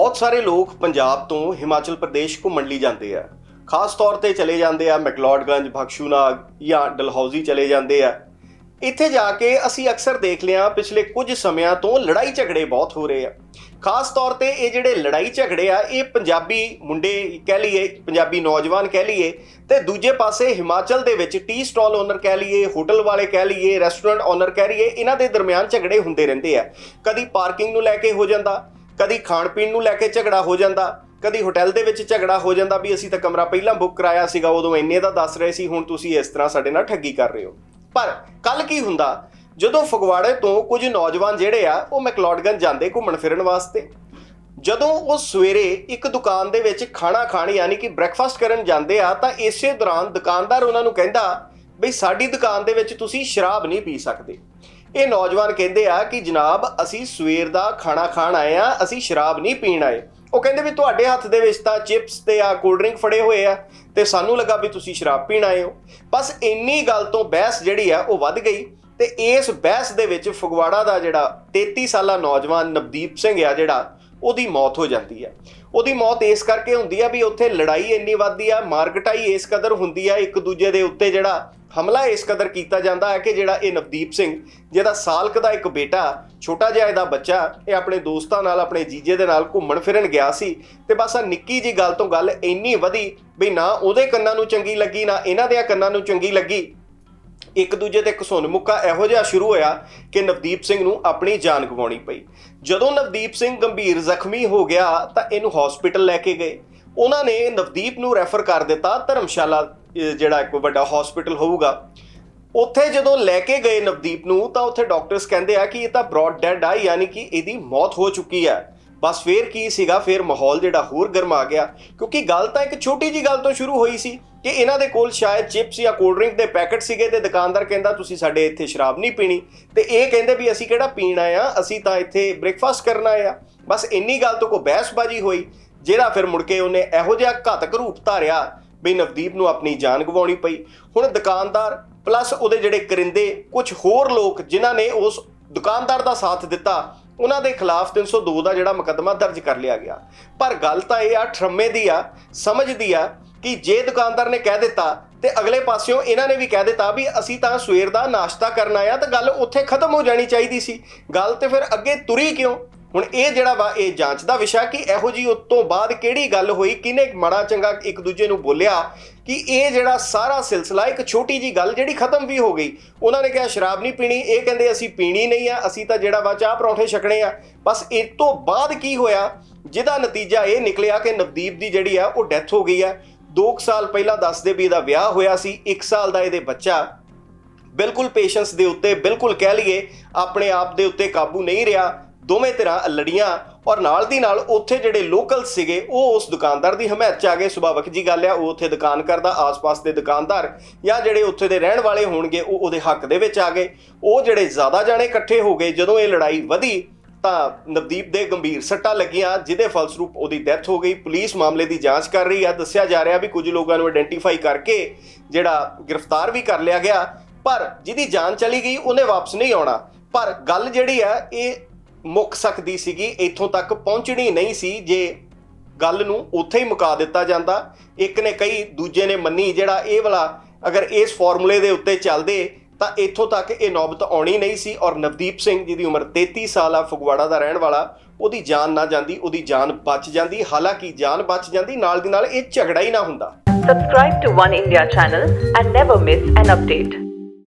ਬਹੁਤ ਸਾਰੇ ਲੋਕ ਪੰਜਾਬ ਤੋਂ ਹਿਮਾਚਲ ਪ੍ਰਦੇਸ਼ ਘੁੰਮਣ ਲਈ ਜਾਂਦੇ ਆ। ਖਾਸ ਤੌਰ ਤੇ ਚਲੇ ਜਾਂਦੇ ਆ ਮੈਕਲੋਡਗੰਜ ਬਖਸ਼ੂਨਾਗ ਜਾਂ ਡਲਹੌਜ਼ੀ ਚਲੇ ਜਾਂਦੇ ਆ। ਇੱਥੇ ਜਾ ਕੇ ਅਸੀਂ ਅਕਸਰ ਦੇਖ ਲਿਆ ਪਿਛਲੇ ਕੁਝ ਸਮਿਆਂ ਤੋਂ ਲੜਾਈ ਝਗੜੇ ਬਹੁਤ ਹੋ ਰਹੇ ਆ। ਖਾਸ ਤੌਰ ਤੇ ਇਹ ਜਿਹੜੇ ਲੜਾਈ ਝਗੜੇ ਆ, ਇਹ ਪੰਜਾਬੀ ਮੁੰਡੇ ਕਹਿ ਲਈਏ, ਪੰਜਾਬੀ ਨੌਜਵਾਨ ਕਹਿ ਲਈਏ ਤੇ ਦੂਜੇ ਪਾਸੇ ਹਿਮਾਚਲ ਦੇ ਵਿੱਚ ਟੀ ਸਟਾਲ ਓਨਰ ਕਹਿ ਲਈਏ, ਹੋਟਲ ਵਾਲੇ ਕਹਿ ਲਈਏ, ਰੈਸਟੋਰੈਂਟ ਓਨਰ ਕਹਿ ਲਈਏ, ਇਹਨਾਂ ਦੇ ਦਰਮਿਆਨ ਝਗੜੇ ਹੁੰਦੇ ਰਹਿੰਦੇ ਆ। ਕਦੀ ਪਾਰਕਿੰਗ ਨੂੰ ਲੈ ਕੇ ਹੋ ਜਾਂਦਾ ਕਦੀ ਖਾਣ ਪੀਣ ਨੂੰ ਲੈ ਕੇ ਝਗੜਾ ਹੋ ਜਾਂਦਾ, ਕਦੀ ਹੋਟਲ ਦੇ ਵਿੱਚ ਝਗੜਾ ਹੋ ਜਾਂਦਾ ਵੀ ਅਸੀਂ ਤਾਂ ਕਮਰਾ ਪਹਿਲਾਂ ਬੁੱਕ ਕਰਾਇਆ ਸੀਗਾ, ਉਦੋਂ ਇੰਨੇ ਦਾ ਦੱਸ ਰਹੇ ਸੀ, ਹੁਣ ਤੁਸੀਂ ਇਸ ਤਰ੍ਹਾਂ ਸਾਡੇ ਨਾਲ ਠੱਗੀ ਕਰ ਰਹੇ ਹੋ। ਪਰ ਕੱਲ ਕੀ ਹੁੰਦਾ, ਜਦੋਂ ਫਗਵਾੜੇ ਤੋਂ ਕੁਝ ਨੌਜਵਾਨ ਜਿਹੜੇ ਆ, ਉਹ ਮੈਕਲੋਡਗੰਜ ਜਾਂਦੇ ਘੁੰਮਣ ਫਿਰਨ ਵਾਸਤੇ। ਜਦੋਂ ਉਹ ਸਵੇਰੇ ਇੱਕ ਦੁਕਾਨ ਦੇ ਵਿੱਚ ਖਾਣਾ ਖਾਣ ਯਾਨੀ ਕਿ ਬ੍ਰੈਕਫਾਸਟ ਕਰਨ ਜਾਂਦੇ ਆ, ਤਾਂ ਇਸੇ ਦੌਰਾਨ ਦੁਕਾਨਦਾਰ ਉਹਨਾਂ ਨੂੰ ਕਹਿੰਦਾ, ਬਈ ਸਾਡੀ ਦੁਕਾਨ ਦੇ ਵਿੱਚ ਤੁਸੀਂ ਸ਼ਰਾਬ ਨਹੀਂ ਪੀ ਸਕਦੇ। ਇਹ ਨੌਜਵਾਨ ਕਹਿੰਦੇ ਆ ਕਿ ਜਨਾਬ, ਅਸੀਂ ਸਵੇਰ ਦਾ ਖਾਣਾ ਖਾਣ ਆਏ ਆ, ਅਸੀਂ ਸ਼ਰਾਬ ਨਹੀਂ ਪੀਣ ਆਏ। ਉਹ ਕਹਿੰਦੇ ਵੀ ਤੁਹਾਡੇ ਹੱਥ ਦੇ ਵਿੱਚ ਤਾਂ ਚਿਪਸ ਤੇ ਆ ਕੋਲਡ ਡਰਿੰਕ ਫੜੇ ਹੋਏ ਆ ਤੇ ਸਾਨੂੰ ਲੱਗਾ ਵੀ ਤੁਸੀਂ ਸ਼ਰਾਬ ਪੀਣ ਆਏ ਹੋ। ਬਸ ਇੰਨੀ ਗੱਲ ਤੋਂ ਬਹਿਸ ਜਿਹੜੀ ਆ, ਉਹ ਵੱਧ ਗਈ ਤੇ ਇਸ ਬਹਿਸ ਦੇ ਵਿੱਚ ਫਗਵਾੜਾ ਦਾ ਜਿਹੜਾ 33 ਸਾਲਾ ਨੌਜਵਾਨ ਨਵਦੀਪ ਸਿੰਘ ਆ ਜਿਹੜਾ, ਉਹਦੀ ਮੌਤ ਹੋ ਜਾਂਦੀ ਆ। ਉਹਦੀ ਮੌਤ ਇਸ ਕਰਕੇ ਹੁੰਦੀ ਆ ਵੀ ਉੱਥੇ ਲੜਾਈ ਇੰਨੀ ਵੱਧਦੀ ਆ, ਮਾਰਕਟਾਈ ਇਸ ਕਦਰ ਹੁੰਦੀ ਆ ਇੱਕ ਦੂਜੇ ਦੇ ਉੱਤੇ ਜਿਹੜਾ ਹਮਲਾ ਇਸ ਕਦਰ ਕੀਤਾ ਜਾਂਦਾ ਹੈ ਕਿ ਜਿਹੜਾ ਇਹ ਨਵਦੀਪ ਸਿੰਘ, ਜਿਹਦਾ ਸਾਲਕ ਦਾ ਇੱਕ ਬੇਟਾ, ਛੋਟਾ ਜਿਹਾ ਇਹਦਾ ਬੱਚਾ, ਇਹ ਆਪਣੇ ਦੋਸਤਾਂ ਨਾਲ, ਆਪਣੇ ਜੀਜੇ ਦੇ ਨਾਲ ਘੁੰਮਣ ਫਿਰਨ ਗਿਆ ਸੀ। ਤੇ ਬਸ ਆ ਨਿੱਕੀ ਜੀ ਗੱਲ ਤੋਂ ਗੱਲ ਇੰਨੀ ਵਧੀ ਵੀ ਨਾ ਉਹਦੇ ਕੰਨਾਂ ਨੂੰ ਚੰਗੀ ਲੱਗੀ, ਨਾ ਇਹਨਾਂ ਦੇ ਕੰਨਾਂ ਨੂੰ ਚੰਗੀ ਲੱਗੀ। ਇੱਕ ਦੂਜੇ ਤੇ ਘਸੁੰਨ ਮੁੱਕਾ ਇਹੋ ਜਿਹਾ ਸ਼ੁਰੂ ਹੋਇਆ ਕਿ ਨਵਦੀਪ ਸਿੰਘ ਨੂੰ ਆਪਣੀ ਜਾਨ ਗਵਾਉਣੀ ਪਈ। ਜਦੋਂ ਨਵਦੀਪ ਸਿੰਘ ਗੰਭੀਰ ਜ਼ਖਮੀ ਹੋ ਗਿਆ ਤਾਂ ਇਹਨੂੰ ਹਸਪੀਟਲ ਲੈ ਕੇ ਗਏ। ਉਹਨਾਂ ਨੇ ਨਵਦੀਪ ਨੂੰ ਰੈਫਰ ਕਰ ਦਿੱਤਾ ਧਰਮਸ਼ਾਲਾ ਜਿਹੜਾ ਇੱਕ ਵੱਡਾ ਹਸਪੀਟਲ ਹੋਊਗਾ, ਉੱਥੇ ਜਦੋਂ ਲੈ ਕੇ ਗਏ ਨਵਦੀਪ ਨੂੰ, ਤਾਂ ਉੱਥੇ ਡਾਕਟਰਸ ਕਹਿੰਦੇ ਆ ਕਿ ਇਹ ਤਾਂ ਬ੍ਰੌਡ ਡੈਡ ਆ, ਯਾਨੀ ਕਿ ਇਹਦੀ ਮੌਤ ਹੋ ਚੁੱਕੀ ਹੈ ਬਸ ਫੇਰ ਕੀ ਸੀਗਾ, ਫੇਰ ਮਾਹੌਲ ਜਿਹੜਾ ਹੋਰ ਗਰਮ ਆ ਗਿਆ, ਕਿਉਂਕਿ ਗੱਲ ਤਾਂ ਇੱਕ ਛੋਟੀ ਜੀ ਗੱਲ ਤੋਂ ਸ਼ੁਰੂ ਹੋਈ ਸੀ ਕਿ ਇਹਨਾਂ ਦੇ ਕੋਲ ਸ਼ਾਇਦ ਚਿਪਸ ਜਾਂ ਕੋਲਡ ਡਰਿੰਕ ਦੇ ਪੈਕਟ ਸੀਗੇ ਤੇ ਦੁਕਾਨਦਾਰ ਕਹਿੰਦਾ, ਤੁਸੀਂ ਸਾਡੇ ਇੱਥੇ ਸ਼ਰਾਬ ਨਹੀਂ ਪੀਣੀ। ਤੇ ਇਹ ਕਹਿੰਦੇ ਵੀ ਅਸੀਂ ਕਿਹੜਾ ਪੀਣਾ ਆ, ਅਸੀਂ ਤਾਂ ਇੱਥੇ ਬ੍ਰੇਕਫਾਸਟ ਕਰਨਾ ਆ। ਬਸ ਇੰਨੀ ਗੱਲ ਤੋਂ ਕੋਈ ਬਹਿਸਬਾਜ਼ੀ ਹੋਈ, ਜਿਹੜਾ ਫਿਰ ਮੁੜ ਕੇ ਉਹਨੇ ਇਹੋ ਜਿਹਾ ਘਾਤਕ ਰੂਪ ਧਾਰਿਆ ਬਈ ਨਵਦੀਪ ਨੂੰ ਆਪਣੀ ਜਾਨ ਗਵਾਉਣੀ ਪਈ। ਹੁਣ ਦੁਕਾਨਦਾਰ ਪਲੱਸ ਉਹਦੇ ਜਿਹੜੇ ਕਰਿੰਦੇ, ਕੁਝ ਹੋਰ ਲੋਕ ਜਿਨ੍ਹਾਂ ਨੇ ਉਸ ਦੁਕਾਨਦਾਰ ਦਾ ਸਾਥ ਦਿੱਤਾ, ਉਹਨਾਂ ਦੇ ਖਿਲਾਫ 302 ਦਾ ਜਿਹੜਾ ਮੁਕੱਦਮਾ ਦਰਜ ਕਰ ਲਿਆ ਗਿਆ। ਪਰ ਗੱਲ ਤਾਂ ਇਹ ਆ, ਠਰਮੇ ਦੀ ਆ ਸਮਝ ਦੀ ਆ ਕਿ ਜੇ ਦੁਕਾਨਦਾਰ ਨੇ ਕਹਿ ਦਿੱਤਾ ਤੇ ਅਗਲੇ ਪਾਸਿਓਂ ਇਹਨਾਂ ਨੇ ਵੀ ਕਹਿ ਦਿੱਤਾ ਵੀ ਅਸੀਂ ਤਾਂ ਸਵੇਰ ਦਾ ਨਾਸ਼ਤਾ ਕਰਨ ਆਇਆ ਤਾਂ ਗੱਲ ਉੱਥੇ ਖਤਮ ਹੋ ਜਾਣੀ ਚਾਹੀਦੀ ਸੀ। ਗੱਲ ਤੇ ਫਿਰ ਅੱਗੇ ਤੁਰੀ ਕਿਉਂ? ਹੁਣ ਇਹ ਜਿਹੜਾ ਵਾ, ਇਹ ਜਾਂਚ ਦਾ ਵਿਸ਼ਾ ਕਿ ਇਹੋ ਜੀ ਉਸ ਤੋਂ ਬਾਅਦ ਕਿਹੜੀ ਗੱਲ ਹੋਈ ਕਿਨੇ ਮਾੜਾ ਚੰਗਾ ਇੱਕ ਦੂਜੇ ਨੂੰ ਬੋਲਿਆ ਕਿ ਇਹ ਜਿਹੜਾ ਸਾਰਾ ਸਿਲਸਿਲਾ, ਇੱਕ ਛੋਟੀ ਜੀ ਗੱਲ ਜਿਹੜੀ ਖਤਮ ਵੀ ਹੋ ਗਈ। ਉਹਨਾਂ ਨੇ ਕਿਹਾ, ਸ਼ਰਾਬ ਨਹੀਂ ਪੀਣੀ। ਇਹ ਕਹਿੰਦੇ, ਅਸੀਂ ਪੀਣੀ ਨਹੀਂ ਆ, ਅਸੀਂ ਤਾਂ ਜਿਹੜਾ ਵਾ ਚਾਹ ਪਰੌਂਠੇ ਛਕਣੇ ਆ। ਬਸ ਇਹ ਤੋਂ ਬਾਅਦ ਕੀ ਹੋਇਆ? ਜਿਹਦਾ ਨਤੀਜਾ ਇਹ ਨਿਕਲਿਆ ਕਿ ਨਵਦੀਪ ਦੀ ਜਿਹੜੀ ਆ, ਉਹ ਡੈਥ ਹੋ ਗਈ ਆ। 2 ਸਾਲ ਪਹਿਲਾਂ ਦੱਸਦੇ ਵੀ ਇਹਦਾ ਵਿਆਹ ਹੋਇਆ ਸੀ 1 ਸਾਲ ਦਾ ਇਹਦੇ ਬੱਚਾ। ਬਿਲਕੁਲ ਪੇਸ਼ੈਂਸ ਦੇ ਉੱਤੇ, ਬਿਲਕੁਲ ਕਹਿ ਲਈਏ, ਆਪਣੇ ਆਪ ਦੇ ਉੱਤੇ ਕਾਬੂ ਨਹੀਂ ਰਿਹਾ। ਦੋਵੇਂ ਤਰ੍ਹਾਂ ਲੜੀਆਂ ਔਰ ਨਾਲ ਦੀ ਨਾਲ ਉੱਥੇ ਜਿਹੜੇ ਲੋਕਲ ਸੀਗੇ, ਉਹ ਉਸ ਦੁਕਾਨਦਾਰ ਦੀ ਹਮਾਇਤ ਚ ਆ ਗਏ। ਸੁਭਾਵਕ ਜੀ ਗੱਲ ਆ, ਉਹ ਉੱਥੇ ਦੁਕਾਨ ਕਰਦਾ, ਆਸ-ਪਾਸ ਦੇ ਦੁਕਾਨਦਾਰ ਜਾਂ ਜਿਹੜੇ ਉੱਥੇ ਦੇ ਰਹਿਣ ਵਾਲੇ ਹੋਣਗੇ, ਉਹ ਉਹਦੇ ਹੱਕ ਦੇ ਵਿੱਚ ਆ ਗਏ। ਉਹ ਜਿਹੜੇ ਜ਼ਿਆਦਾ ਜਾਣੇ ਇਕੱਠੇ ਹੋ ਗਏ, ਜਦੋਂ ਇਹ ਲੜਾਈ ਵਧੀ, ਤਾਂ ਨਵਦੀਪ ਦੇ ਗੰਭੀਰ ਸੱਟਾਂ ਲੱਗੀਆਂ, ਜਿਹਦੇ ਫਲਸਰੂਪ ਉਹਦੀ ਡੈਥ ਹੋ ਗਈ। ਪੁਲਿਸ ਮਾਮਲੇ ਦੀ ਜਾਂਚ ਕਰ ਰਹੀ ਆ। ਦੱਸਿਆ ਜਾ ਰਿਹਾ ਵੀ ਕੁਝ ਲੋਕਾਂ ਨੂੰ ਆਇਡੈਂਟੀਫਾਈ ਕਰਕੇ ਜਿਹੜਾ ਗ੍ਰਿਫਤਾਰ ਵੀ ਕਰ ਲਿਆ ਗਿਆ, ਪਰ ਜਿਹਦੀ ਜਾਨ ਚਲੀ ਗਈ, ਉਹਨੇ ਵਾਪਸ ਨਹੀਂ ਆਉਣਾ। ਪਰ ਗੱਲ ਜਿਹੜੀ ਆ, ਇਹ ਮੁੱਕ ਸਕਦੀ ਸੀਗੀ, ਇੱਥੋਂ ਤੱਕ ਪਹੁੰਚਣੀ ਨਹੀਂ ਸੀ, ਜੇ ਗੱਲ ਨੂੰ ਉੱਥੇ ਹੀ ਮੁਕਾ ਦਿੱਤਾ ਜਾਂਦਾ। ਇੱਕ ਨੇ ਕਈ ਦੂਜੇ ਨੇ ਮੰਨੀ, ਜਿਹੜਾ ਇਹ ਵਾਲਾ ਅਗਰ ਇਸ ਫਾਰਮੂਲੇ ਦੇ ਉੱਤੇ ਚੱਲਦੇ, ਤਾਂ ਇੱਥੋਂ ਤੱਕ ਇਹ ਨੌਬਤ ਆਉਣੀ ਨਹੀਂ ਸੀ। ਔਰ ਨਵਦੀਪ ਸਿੰਘ, ਜਿਹਦੀ ਉਮਰ 33 ਸਾਲ ਆ, ਫਗਵਾੜਾ ਦਾ ਰਹਿਣ ਵਾਲਾ, ਉਹਦੀ ਜਾਨ ਨਾ ਜਾਂਦੀ, ਉਹਦੀ ਜਾਨ ਬਚ ਜਾਂਦੀ। ਹਾਲਾਂਕਿ ਜਾਨ ਬਚ ਜਾਂਦੀ, ਨਾਲ ਦੀ ਨਾਲ ਇਹ ਝਗੜਾ ਹੀ ਨਾ ਹੁੰਦਾ। Subscribe to One India channel and never miss an update.